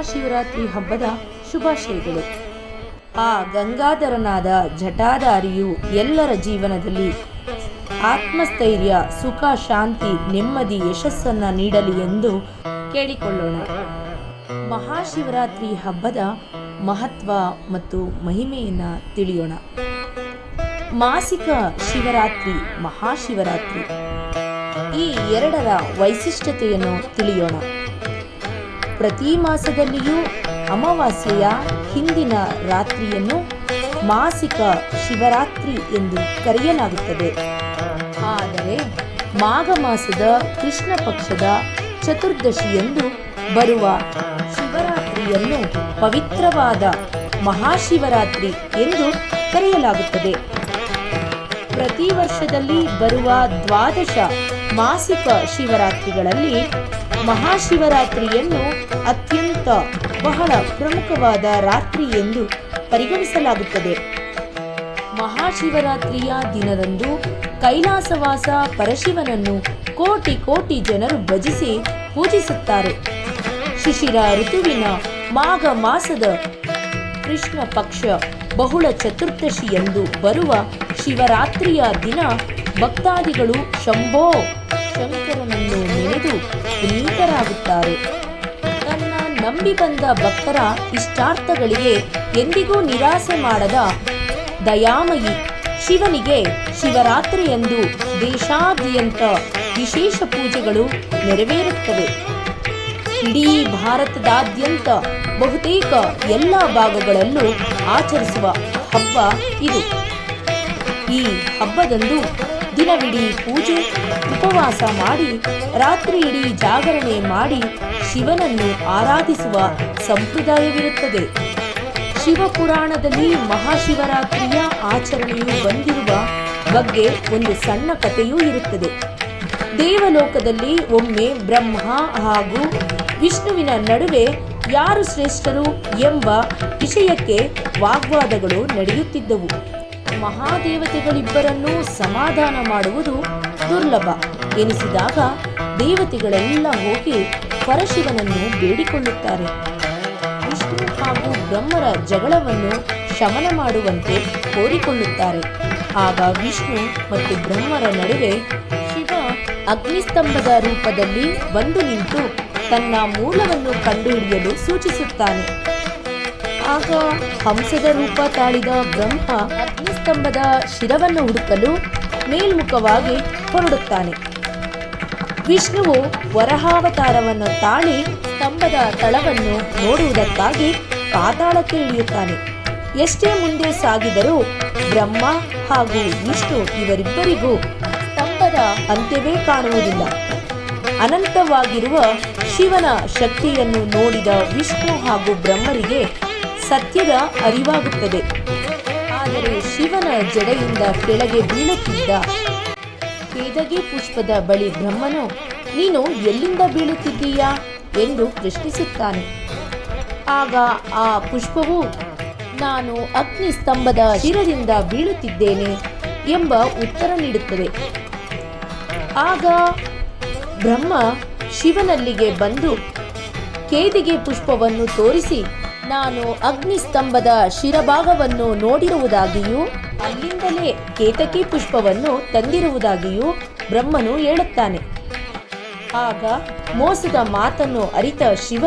ಮಹಾಶಿವರಾತ್ರಿ ಹಬ್ಬದ ಶುಭಾಶಯಗಳು. ಆ ಗಂಗಾಧರನಾದ ಜಟಾಧಾರಿಯು ಎಲ್ಲರ ಜೀವನದಲ್ಲಿ ಆತ್ಮಸ್ಥೈರ್ಯ, ಸುಖ, ಶಾಂತಿ, ನೆಮ್ಮದಿ, ಯಶಸ್ಸನ್ನ ನೀಡಲಿ ಎಂದು ಕೇಳಿಕೊಳ್ಳೋಣ. ಮಹಾಶಿವರಾತ್ರಿ ಹಬ್ಬದ ಮಹತ್ವ ಮತ್ತು ಮಹಿಮೆಯನ್ನು ತಿಳಿಯೋಣ. ಮಾಸಿಕ ಶಿವರಾತ್ರಿ, ಮಹಾಶಿವರಾತ್ರಿ ಈ ಎರಡರ ವೈಶಿಷ್ಟ್ಯತೆಯನ್ನು ತಿಳಿಯೋಣ. ಪ್ರತಿ ಮಾಸದಲ್ಲಿಯೂ ಅಮಾವಾಸ್ಯೆಯ ಹಿಂದಿನ ರಾತ್ರಿಯನ್ನು ಮಾಸಿಕ ಶಿವರಾತ್ರಿ ಎಂದು ಕರೆಯಲಾಗುತ್ತದೆ. ಆದರೆ ಮಾಘ ಮಾಸದ ಕೃಷ್ಣ ಪಕ್ಷದ ಚತುರ್ದಶಿಯಂದು ಬರುವ ಶಿವರಾತ್ರಿಯನ್ನು ಪವಿತ್ರವಾದ ಮಹಾಶಿವರಾತ್ರಿ ಎಂದು ಕರೆಯಲಾಗುತ್ತದೆ. ಪ್ರತಿ ವರ್ಷದಲ್ಲಿ ಬರುವ ದ್ವಾದಶ ಮಾಸಿಕ ಶಿವರಾತ್ರಿಗಳಲ್ಲಿ ಮಹಾಶಿವರಾತ್ರಿಯನ್ನು ಅತ್ಯಂತ ಬಹಳ ಪ್ರಮುಖವಾದ ರಾತ್ರಿ ಎಂದು ಪರಿಗಣಿಸಲಾಗುತ್ತದೆ. ಮಹಾಶಿವರಾತ್ರಿಯ ದಿನದಂದು ಕೈಲಾಸವಾಸ ಪರಶಿವನನ್ನು ಕೋಟಿ ಕೋಟಿ ಜನರು ಭಜಿಸಿ ಪೂಜಿಸುತ್ತಾರೆ. ಶಿಶಿರ ಋತುವಿನ ಮಾಘ ಮಾಸದ ಕೃಷ್ಣ ಪಕ್ಷ ಬಹುಳ ಚತುರ್ದಶಿಯಂದು ಬರುವ ಶಿವರಾತ್ರಿಯ ದಿನ ಭಕ್ತಾದಿಗಳು ಶಂಭೋ ಶಂಕರನನ್ನು ನೆನೆದು ಪುನೀತರಾಗುತ್ತಾರೆ ತನ್ನ ನಂಬಿ ಬಂದ ಭಕ್ತರ ಇಷ್ಟಾರ್ಥಗಳಿಗೆ ಎಂದಿಗೂ ನಿರಾಸೆ ಮಾಡದ ದಯಾಮಯಿ ಶಿವನಿಗೆ ಶಿವರಾತ್ರಿಯಂದು ದೇಶಾದ್ಯಂತ ವಿಶೇಷ ಪೂಜೆಗಳು ನೆರವೇರುತ್ತವೆ. ಇಡೀ ಭಾರತದಾದ್ಯಂತ ಬಹುತೇಕ ಎಲ್ಲ ಭಾಗಗಳಲ್ಲೂ ಆಚರಿಸುವ ಹಬ್ಬ ಇದು. ಈ ಹಬ್ಬದಂದು ದಿನವಿಡೀ ಪೂಜೆ, ಉಪವಾಸ ಮಾಡಿ ರಾತ್ರಿಯಿಡೀ ಜಾಗರಣೆ ಮಾಡಿ ಶಿವನನ್ನು ಆರಾಧಿಸುವ ಸಂಪ್ರದಾಯವಿರುತ್ತದೆ. ಶಿವಪುರಾಣದಲ್ಲಿ ಮಹಾಶಿವರಾತ್ರಿಯ ಆಚರಣೆಯು ಬಂದಿರುವ ಬಗ್ಗೆ ಒಂದು ಸಣ್ಣ ಕಥೆಯೂ ಇರುತ್ತದೆ. ದೇವಲೋಕದಲ್ಲಿ ಒಮ್ಮೆ ಬ್ರಹ್ಮ ಹಾಗೂ ವಿಷ್ಣುವಿನ ನಡುವೆ ಯಾರು ಶ್ರೇಷ್ಠರು ಎಂಬ ವಿಷಯಕ್ಕೆ ವಾಗ್ವಾದಗಳು ನಡೆಯುತ್ತಿದ್ದವು. ಮಹಾದೇವತೆಗಳಿಬ್ಬರನ್ನೂ ಸಮಾಧಾನ ಮಾಡುವುದು ದುರ್ಲಭ ಎನಿಸಿದಾಗ ದೇವತೆಗಳೆಲ್ಲ ಹೋಗಿ ಪರಶಿವನನ್ನು ಬೇಡಿಕೊಳ್ಳುತ್ತಾರೆ. ವಿಷ್ಣು ಹಾಗೂ ಬ್ರಹ್ಮರ ಜಗಳವನ್ನು ಶಮನ ಮಾಡುವಂತೆ ಕೋರಿಕೊಳ್ಳುತ್ತಾರೆ. ಆಗ ವಿಷ್ಣು ಮತ್ತು ಬ್ರಹ್ಮರ ನಡುವೆ ಶಿವ ಅಗ್ನಿಸ್ತಂಭದ ರೂಪದಲ್ಲಿ ಬಂದು ನಿಂತು ತನ್ನ ಮೂಲವನ್ನು ಕಂಡುಹಿಡಿಯಲು ಸೂಚಿಸುತ್ತಾನೆ. ಆಗ ಹಂಸದ ರೂಪ ತಾಳಿದ ಬ್ರಹ್ಮ ಅಗ್ನಿಸ್ತಂಭದ ಶಿರವನ್ನು ಹುಡುಕಲು ಮೇಲ್ಮುಖವಾಗಿ ಹೊರಡುತ್ತಾನೆ. ವಿಷ್ಣುವು ವರಹಾವತಾರವನ್ನು ತಾಳಿ ಸ್ತಂಭದ ತಳವನ್ನು ನೋಡುವುದಕ್ಕಾಗಿ ಪಾತಾಳಕ್ಕೆ ಇಳಿಯುತ್ತಾನೆ ಎಷ್ಟೇ ಮುಂದೆ ಸಾಗಿದರೂ ಬ್ರಹ್ಮ ಹಾಗೂ ವಿಷ್ಣು ಇವರಿಬ್ಬರಿಗೂ ಸ್ತಂಭದ ಅಂತ್ಯವೇ ಕಾಣುವುದಿಲ್ಲ. ಅನಂತವಾಗಿರುವ ಶಿವನ ಶಕ್ತಿಯನ್ನು ನೋಡಿದ ವಿಷ್ಣು ಹಾಗೂ ಬ್ರಹ್ಮರಿಗೆ ಸತ್ಯದ ಅರಿವಾಗುತ್ತದೆ. ಆದರೆ ಶಿವನ ಜಡೆಯಿಂದ ಕೆಳಗೆ ಬೀಳುತ್ತಿದ್ದ ಕೇದಗಿ ಪುಷ್ಪದ ಬಳಿ ಬ್ರಹ್ಮನು, ನೀನು ಎಲ್ಲಿಂದ ಬೀಳುತ್ತಿದ್ದೀಯಾ ಎಂದು ಪ್ರಶ್ನಿಸುತ್ತಾನೆ. ಆಗ ಆ ಪುಷ್ಪವು, ನಾನು ಅಗ್ನಿ ಸ್ತಂಭದ ಶಿರದಿಂದ ಬೀಳುತ್ತಿದ್ದೇನೆ ಎಂಬ ಉತ್ತರ ನೀಡುತ್ತದೆ. ಆಗ ಬ್ರಹ್ಮ ಶಿವನಲ್ಲಿಗೆ ಬಂದು ಕೇದಿಗೆ ಪುಷ್ಪವನ್ನು ತೋರಿಸಿ ನಾನು ಅಗ್ನಿಸ್ತಂಭದ ಶಿರಭಾಗವನ್ನು ನೋಡಿರುವುದಾಗಿಯೂ, ಅಲ್ಲಿಂದಲೇ ಕೇತಕಿ ಪುಷ್ಪವನ್ನು ತಂದಿರುವುದಾಗಿಯೂ ಬ್ರಹ್ಮನು ಹೇಳುತ್ತಾನೆ. ಆಗ ಮೋಸದ ಮಾತನ್ನು ಅರಿತ ಶಿವ,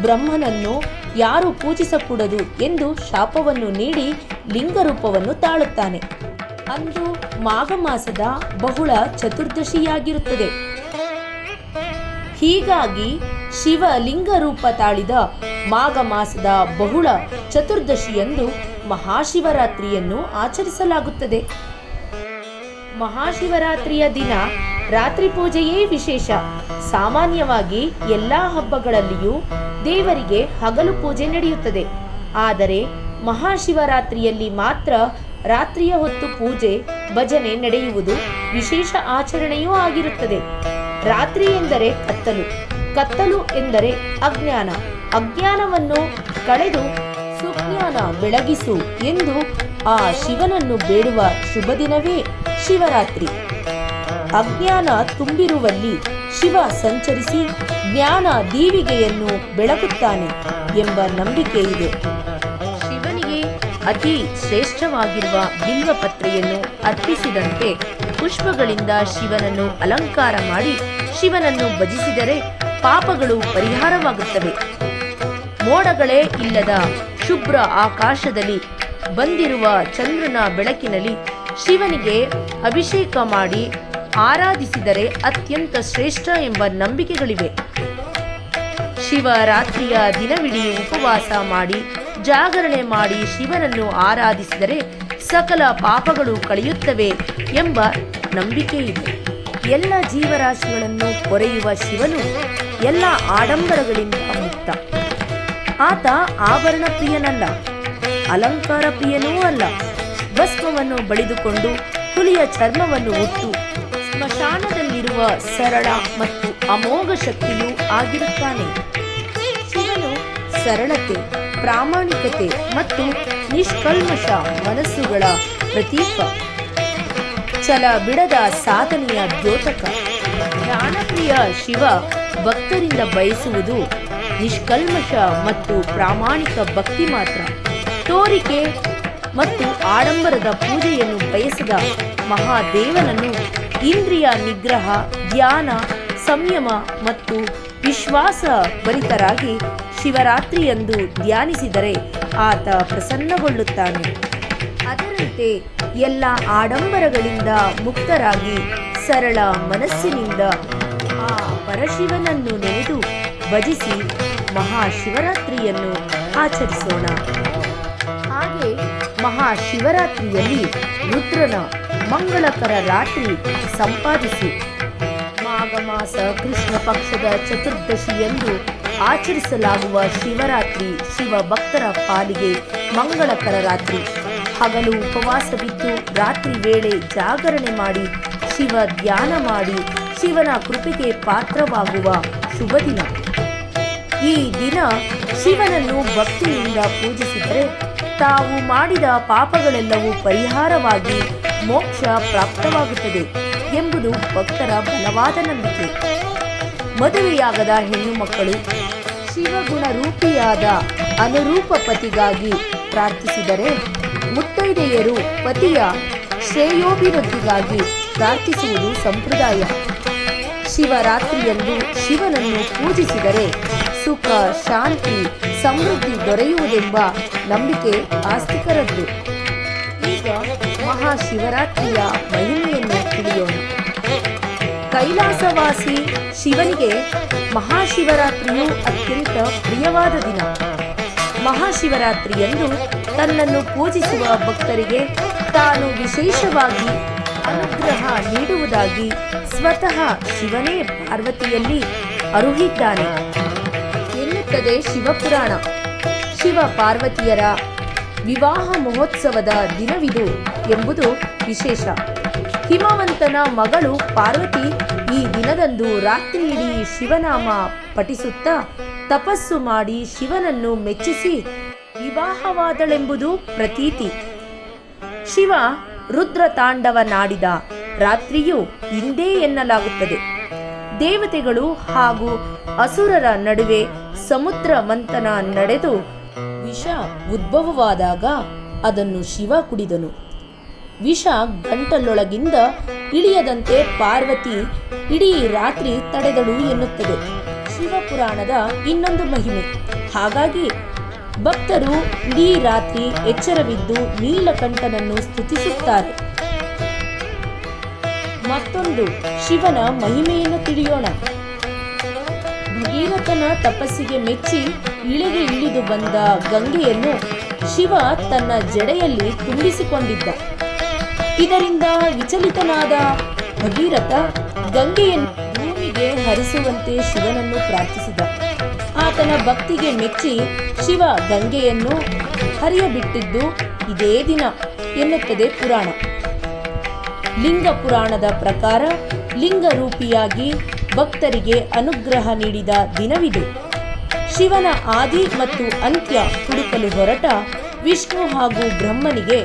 ಬ್ರಹ್ಮನನ್ನು ಯಾರು ಪೂಜಿಸಕೂಡದು ಎಂದು ಶಾಪವನ್ನು ನೀಡಿ ಲಿಂಗರೂಪವನ್ನು ತಾಳುತ್ತಾನೆ. ಅಂದು ಮಾಘ ಮಾಸದ ಬಹುಳ ಚತುರ್ದಶಿಯಾಗಿರುತ್ತದೆ. ಹೀಗಾಗಿ ಶಿವ ಲಿಂಗರೂಪ ತಾಳಿದ ಮಾಘ ಮಾಸದ ಬಹುಳ ಚತುರ್ದಶಿಯಂದು ಮಹಾಶಿವರಾತ್ರಿಯನ್ನು ಆಚರಿಸಲಾಗುತ್ತದೆ. ಮಹಾಶಿವರಾತ್ರಿಯ ದಿನ ರಾತ್ರಿ ಪೂಜೆಯೇ ವಿಶೇಷ. ಸಾಮಾನ್ಯವಾಗಿ ಎಲ್ಲ ಹಬ್ಬಗಳಲ್ಲಿಯೂ ದೇವರಿಗೆ ಹಗಲು ಪೂಜೆ ನಡೆಯುತ್ತದೆ. ಆದರೆ ಮಹಾಶಿವರಾತ್ರಿಯಲ್ಲಿ ಮಾತ್ರ ರಾತ್ರಿಯ ಹೊತ್ತು ಪೂಜೆ, ಭಜನೆ ನಡೆಯುವುದು ವಿಶೇಷ ಆಚರಣೆಯೂ ಆಗಿರುತ್ತದೆ. ರಾತ್ರಿ ಎಂದರೆ ಕತ್ತಲು. ಕತ್ತಲು ಎಂದರೆ ಅಜ್ಞಾನ. ಅಜ್ಞಾನವನ್ನು ಕಳೆದು ಸುಜ್ಞಾನ ಬೆಳಗಿಸು ಎಂದು ಆ ಶಿವನನ್ನು ಬೇಡುವ ಶುಭ ದಿನವೇ ಶಿವರಾತ್ರಿ. ಅಜ್ಞಾನ ತುಂಬಿರುವಲ್ಲಿ ಶಿವ ಸಂಚರಿಸಿ ಜ್ಞಾನ ದೀವಿಗೆಯನ್ನು ಬೆಳಗುತ್ತಾನೆ ಎಂಬ ನಂಬಿಕೆ ಇದೆ. ಶಿವನಿಗೆ ಅತಿ ಶ್ರೇಷ್ಠವಾಗಿರುವ ಬಿಲ್ವಪತ್ರೆಯನ್ನು ಅರ್ಪಿಸಿದಂತೆ ಪುಷ್ಪಗಳಿಂದ ಶಿವನನ್ನು ಅಲಂಕಾರ ಮಾಡಿ ಶಿವನನ್ನು ಭಜಿಸಿದರೆ ಪಾಪಗಳು ಪರಿಹಾರವಾಗುತ್ತವೆ. ಮೋಡಗಳೇ ಇಲ್ಲದ ಶುಭ್ರ ಆಕಾಶದಲ್ಲಿ ಬಂದಿರುವ ಚಂದ್ರನ ಬೆಳಕಿನಲ್ಲಿ ಶಿವನಿಗೆ ಅಭಿಷೇಕ ಮಾಡಿ ಆರಾಧಿಸಿದರೆ ಅತ್ಯಂತ ಶ್ರೇಷ್ಠ ಎಂಬ ನಂಬಿಕೆಗಳಿವೆ. ಶಿವರಾತ್ರಿಯ ದಿನವಿಡೀ ಉಪವಾಸ ಮಾಡಿ, ಜಾಗರಣೆ ಮಾಡಿ ಶಿವನನ್ನು ಆರಾಧಿಸಿದರೆ ಸಕಲ ಪಾಪಗಳು ಕಳೆಯುತ್ತವೆ ಎಂಬ ನಂಬಿಕೆ ಇದೆ ಎಲ್ಲ ಜೀವರಾಶಿಗಳನ್ನು ಕೊರೆಯುವ ಶಿವನು ಎಲ್ಲ ಆಡಂಬರಗಳಿಂದ ಮುಕ್ತ. ಆತ ಆಭರಣ ಪ್ರಿಯನಲ್ಲ, ಅಲಂಕಾರ ಪ್ರಿಯನೂ ಅಲ್ಲ. ಭಸ್ಮವನ್ನು ಬಳಿದುಕೊಂಡು ಹುಲಿಯ ಚರ್ಮವನ್ನು ಉಟ್ಟು ಸ್ಮಶಾನದಲ್ಲಿರುವ ಸರಳ ಮತ್ತು ಅಮೋಘ ಶಕ್ತಿಯೂ ಆಗಿರುತ್ತಾನೆ. ಶಿವನು ಸರಳತೆ, ಪ್ರಾಮಾಣಿಕತೆ ಮತ್ತು ನಿಷ್ಕಲ್ಮಶ ಮನಸ್ಸುಗಳ ಪ್ರತೀಕ. ಛಲ ಬಿಡದ ಸಾಧನೆಯ ದ್ಯೋತಕ. ಜ್ಞಾನಪ್ರಿಯ ಶಿವ ಭಕ್ತರಿಂದ ಬಯಸುವುದು ನಿಷ್ಕಲ್ಮಶ ಮತ್ತು ಪ್ರಾಮಾಣಿಕ ಭಕ್ತಿ ಮಾತ್ರ. ತೋರಿಕೆ ಮತ್ತು ಆಡಂಬರದ ಪೂಜೆಯನ್ನು ಬಯಸದ ಮಹಾದೇವನನ್ನು ಇಂದ್ರಿಯ ನಿಗ್ರಹ, ಧ್ಯಾನ, ಸಂಯಮ ಮತ್ತು ವಿಶ್ವಾಸ ಭರಿತರಾಗಿ ಶಿವರಾತ್ರಿಯಂದು ಧ್ಯಾನಿಸಿದರೆ ಆತ ಪ್ರಸನ್ನಗೊಳ್ಳುತ್ತಾನೆ. ಅದರಂತೆ ಎಲ್ಲ ಆಡಂಬರಗಳಿಂದ ಮುಕ್ತರಾಗಿ ಸರಳ ಮನಸ್ಸಿನಿಂದ ಆ ಪರಶಿವನನ್ನು ನೆನೆದು ಭಜಿಸಿ ಮಹಾಶಿವರಾತ್ರಿಯನ್ನು ಆಚರಿಸೋಣ. ಹಾಗೆ ಮಹಾಶಿವರಾತ್ರಿಯಲ್ಲಿ ರುದ್ರನ ಮಂಗಳಕರ ರಾತ್ರಿ ಸಂಪಾದಿಸಿ ಮಾಘ ಮಾಸ ಕೃಷ್ಣ ಪಕ್ಷದ ಚತುರ್ದಶಿಯಂದು ಆಚರಿಸಲಾಗುವ ಶಿವರಾತ್ರಿ ಶಿವ ಭಕ್ತರ ಪಾಲಿಗೆ ಮಂಗಳಕರ ರಾತ್ರಿ. ಹಗಲು ಉಪವಾಸವಿದ್ದು ರಾತ್ರಿ ವೇಳೆ ಜಾಗರಣೆ ಮಾಡಿ ಶಿವ ಧ್ಯಾನ ಮಾಡಿ ಶಿವನ ಕೃಪೆಗೆ ಪಾತ್ರವಾಗುವ ಶುಭ ದಿನ ಈ ದಿನ ಶಿವನನ್ನು ಭಕ್ತಿಯಿಂದ ಪೂಜಿಸಿದರೆ ತಾವು ಮಾಡಿದ ಪಾಪಗಳೆಲ್ಲವೂ ಪರಿಹಾರವಾಗಿ ಮೋಕ್ಷ ಪ್ರಾಪ್ತವಾಗುತ್ತದೆ ಎಂಬುದು ಭಕ್ತರ ಬಲವಾದ ನಂಬಿಕೆ. ಮದುವೆಯಾಗದ ಹೆಣ್ಣು ಮಕ್ಕಳು ಶಿವಗುಣ ರೂಪಿಯಾದ ಅನುರೂಪ ಪತಿಗಾಗಿ ಪ್ರಾರ್ಥಿಸಿದರೆ ಮುತ್ತೈದೆಯರು ಪತಿಯ ಶ್ರೇಯೋಭಿವೃದ್ಧಿಗಾಗಿ ಪ್ರಾರ್ಥಿಸುವುದು ಸಂಪ್ರದಾಯ. ಶಿವರಾತ್ರಿಯಂದು ಶಿವನನ್ನು ಪೂಜಿಸಿದರೆ ಸುಖ, ಶಾಂತಿ, ಸಮೃದ್ಧಿ ದೊರೆಯುವುದೆಂಬ ನಂಬಿಕೆ ಆಸ್ತಿಕರದ್ದು. ಈಗ ಮಹಾಶಿವರಾತ್ರಿಯ ಮಹಿಮೆಯನ್ನು ತಿಳಿಯೋಣ. ಕೈಲಾಸವಾಸಿ ಶಿವನಿಗೆ ಮಹಾಶಿವರಾತ್ರಿಯು ಅತ್ಯಂತ ಪ್ರಿಯವಾದ ದಿನ. ಮಹಾಶಿವರಾತ್ರಿಯಂದು ತನ್ನನ್ನು ಪೂಜಿಸುವ ಭಕ್ತರಿಗೆ ತಾನು ವಿಶೇಷವಾಗಿ ಅನುಗ್ರಹ ನೀಡುವುದಾಗಿ ಸ್ವತಃ ಶಿವನೇ ಪಾರ್ವತಿಯಲ್ಲಿ ಅರುಹಿದ್ದಾನೆ. ಎನ್ನುತ್ತದೆ ಶಿವಪುರಾಣ. ಶಿವ ಪಾರ್ವತಿಯರ ವಿವಾಹ ಮಹೋತ್ಸವದ ದಿನವಿದು ಎಂಬುದು ವಿಶೇಷ. ಹಿಮವಂತನ ಮಗಳು ಪಾರ್ವತಿ ಈ ದಿನದಂದು ರಾತ್ರಿಯಿಡೀ ಶಿವನಾಮ ಪಠಿಸುತ್ತಾ ತಪಸ್ಸು ಮಾಡಿ ಶಿವನನ್ನು ಮೆಚ್ಚಿಸಿ ವಿವಾಹವಾದಳೆಂಬುದು ಪ್ರತೀತಿ. ಶಿವ ರುದ್ರ ತಾಂಡವನಾಡಿದ ರಾತ್ರಿಯು ಇಂದೇ ಎನ್ನಲಾಗುತ್ತದೆ. ದೇವತೆಗಳು ಹಾಗೂ ಅಸುರರ ನಡುವೆ ಸಮುದ್ರ ಮಂಥನ ನಡೆದು ವಿಷ ಉದ್ಭವವಾದಾಗ ಅದನ್ನು ಶಿವ ಕುಡಿದನು. ವಿಷ ಗಂಟಲೊಳಗಿಂದ ಇಳಿಯದಂತೆ ಪಾರ್ವತಿ ಇಡೀ ರಾತ್ರಿ ತಡೆದಳು ಎನ್ನುತ್ತದೆ. ಶಿವಪುರಾಣದ ಇನ್ನೊಂದು ಮಹಿಮೆ. ಹಾಗಾಗಿ ಭಕ್ತರು ಇಡೀ ರಾತ್ರಿ ಎಚ್ಚರವಿದ್ದು ನೀಲಕಂಠನನ್ನು ಸ್ತುತಿಸುತ್ತಾರೆ. ಮತ್ತೊಂದು, ಶಿವನ ಮಹಿಮೆಯನ್ನು ತಿಳಿಯೋಣ. ಭಗೀರಥನ ತಪಸ್ಸಿಗೆ ಮೆಚ್ಚಿ ಇಳಿಗೆ ಇಳಿದು ಬಂದ ಗಂಗೆಯನ್ನು ಶಿವ ತನ್ನ ಜಡೆಯಲ್ಲಿ ತುಂಬಿಸಿಕೊಂಡಿದ್ದ. ಇದರಿಂದ ವಿಚಲಿತನಾದ ಭಗೀರಥ ಗಂಗೆಯನ್ನು ಭೂಮಿಗೆ ಹರಿಸುವಂತೆ ಶಿವನನ್ನು ಪ್ರಾರ್ಥಿಸಿದ. ಆತನ ಭಕ್ತಿಗೆ ಮೆಚ್ಚಿ ಶಿವ ಗಂಗೆಯನ್ನು ಹರಿಯಬಿಟ್ಟಿದ್ದು ಇದೇ ದಿನ ಎನ್ನುತ್ತದೆ ಪುರಾಣ. ಲಿಂಗ ಪುರಾಣದ ಪ್ರಕಾರ ಲಿಂಗ ರೂಪಿಯಾಗಿ ಭಕ್ತರಿಗೆ ಅನುಗ್ರಹ ನೀಡಿದ ದಿನವಿದೆ. ಶಿವನ ಆದಿ ಮತ್ತು ಅಂತ್ಯ ಹುಡುಕಲು ಹೊರಟ ವಿಷ್ಣು ಹಾಗೂ ಬ್ರಹ್ಮನಿಗೆ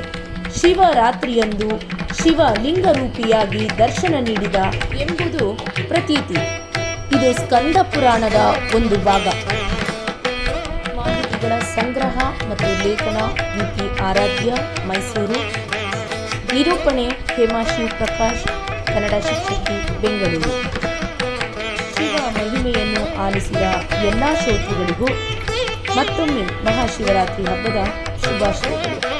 ಶಿವರಾತ್ರಿಯಂದು ಶಿವ ಲಿಂಗರೂಪಿಯಾಗಿ ದರ್ಶನ ನೀಡಿದ ಎಂಬುದು ಪ್ರತೀತಿ. ಇದು ಸ್ಕಂದ ಪುರಾಣದ ಒಂದು ಭಾಗ. ಮಾಹಿತಿಗಳ ಸಂಗ್ರಹ ಮತ್ತು ಲೇಖನ ವಿಪಿ ಆರಾಧ್ಯ, ಮೈಸೂರು. ನಿರೂಪಣೆ ಹೇಮಾಶಿ ಪ್ರಕಾಶ್, ಕನ್ನಡ ಶಿಕ್ಷಕಿ ಬೆಂಗಳೂರು. ಶಿವ ಮಹಿಮೆಯನ್ನು ಆಲಿಸಿದ ಎಲ್ಲ ಶ್ರೋತೃಗಳಿಗೂ ಮತ್ತೊಮ್ಮೆ ಮಹಾಶಿವರಾತ್ರಿ ಹಬ್ಬದ ಶುಭಾಶಯಗಳು.